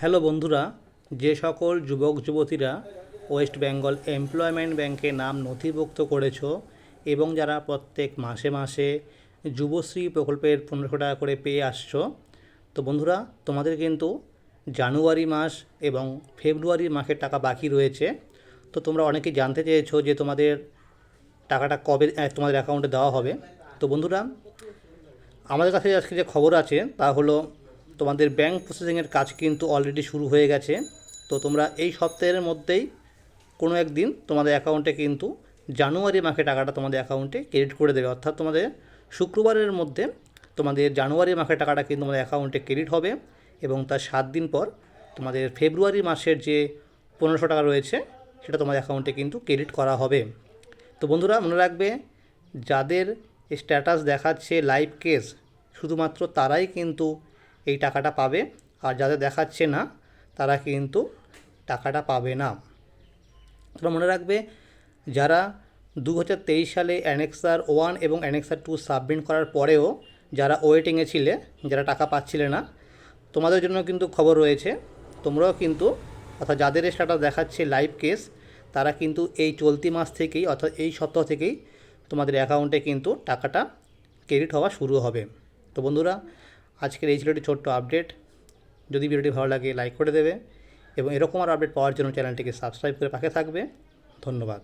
Hello বন্ধুরা, যে সকল যুবক, যুবতীরা ওয়েস্ট বেঙ্গল এমপ্লয়মেন্ট ব্যাংকে নাম নথিভুক্ত করেছ এবং যারা প্রত্যেক মাসে মাসে যুবশ্রী প্রকল্পের পনেরোশো টাকা করে পেয়ে আসছো, তো বন্ধুরা, তোমাদের কিন্তু জানুয়ারি মাস এবং ফেব্রুয়ারি মাসের টাকা বাকি রয়েছে। তো তোমরা অনেকেই জানতে চেয়েছো যে তোমাদের টাকাটা কবে তোমাদের অ্যাকাউন্টে দেওয়া হবে। তো বন্ধুরা, আমাদের কাছে আজকে যে খবর আছে তা হলো তোমাদের ব্যাংক প্রসেসিংয়ের কাজ কিন্তু অলরেডি শুরু হয়ে গেছে। তো তোমরা এই সপ্তাহের মধ্যেই কোনো একদিন তোমাদের অ্যাকাউন্টে কিন্তু জানুয়ারি মাসে টাকাটা তোমাদের অ্যাকাউন্টে ক্রেডিট করে দেবে। অর্থাৎ তোমাদের শুক্রবারের মধ্যে তোমাদের জানুয়ারি মাসের টাকাটা কিন্তু তোমাদের অ্যাকাউন্টে ক্রেডিট হবে এবং তার সাত দিন পর তোমাদের ফেব্রুয়ারি মাসের যে পনেরোশো টাকা রয়েছে, সেটা তোমাদের অ্যাকাউন্টে কিন্তু ক্রেডিট করা হবে। তো বন্ধুরা, মনে রাখবে, যাদের স্ট্যাটাস দেখাচ্ছে লাইভ কেস শুধুমাত্র তারাই কিন্তু এই টাকাটা পাবে। আর যাদের দেখাচ্ছে না, তারা কিন্তু টাকাটা পাবে না। তোমরা মনে রাখবে, যারা দু হাজার তেইশ সালে অ্যানেক্সার ওয়ান এবং অ্যানেক্সার টু সাবমিট করার পরেও যারা ওয়েটিংয়ে ছিলে, যারা টাকা পাচ্ছিলে না, তোমাদের জন্য কিন্তু খবর রয়েছে। তোমরাও কিন্তু, অর্থাৎ যাদের স্ট্যাটাস দেখাচ্ছে লাইভ কেস, তারা কিন্তু এই চলতি মাস থেকেই, অর্থাৎ এই সপ্তাহ থেকেই তোমাদের অ্যাকাউন্টে কিন্তু টাকাটা ক্রেডিট হওয়া শুরু হবে। তো বন্ধুরা আজকের এই ছিল একটি ছোট্ট আপডেট যদি ভিডিওটি ভালো লাগে লাইক করে দেবে এবং এরকম আর আপডেট পাওয়ার জন্য চ্যানেলটিকে সাবস্ক্রাইব করে পাশে থাকবে। ধন্যবাদ।